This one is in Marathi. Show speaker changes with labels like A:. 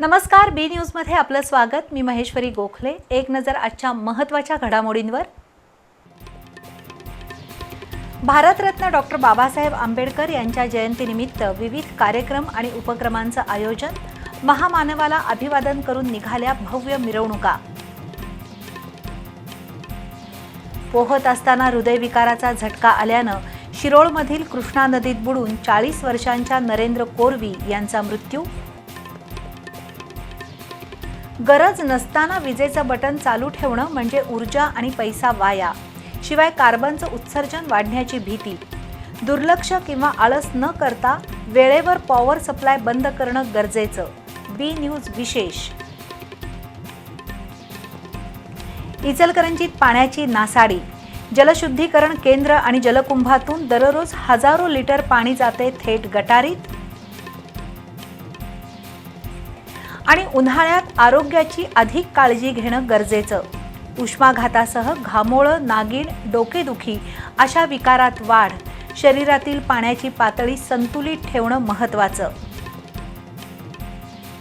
A: नमस्कार बी न्यूजमध्ये आपलं स्वागत. मी महेश्वरी गोखले. एक नजर आजच्या महत्त्वाच्या घडामोडींवर. भारतरत्न डॉक्टर बाबासाहेब आंबेडकर यांच्या जयंतीनिमित्त विविध कार्यक्रम आणि उपक्रमांचं आयोजन महामानवाला अभिवादन करून निघाल्या भव्य मिरवणुका. पोहत असताना हृदयविकाराचा झटका आल्यानं शिरोळमधील कृष्णा नदीत बुडून चाळीस वर्षांच्या नरेंद्र कोरवी यांचा मृत्यू गरज नसताना विजेचं बटन चालू ठेवणं म्हणजे ऊर्जा आणि पैसा वाया. शिवाय कार्बनचं उत्सर्जन वाढण्याची भीती. दुर्लक्ष किंवा आळस न करता वेळेवर पॉवर सप्लाय बंद करणं गरजेचं. बी न्यूज विशेष. इचलकरंजीत पाण्याची नासाडी. जलशुद्धीकरण केंद्र आणि जलकुंभातून दररोज हजारो लिटर पाणी जाते थेट गटारीत. आणि उन्हाळ्यात आरोग्याची अधिक काळजी घेणं गरजेचं. उष्माघातासह घामोळं नागिण डोकेदुखी अशा विकारात वाढ. शरीरातील पाण्याची पातळी संतुलित ठेवणं महत्त्वाचं.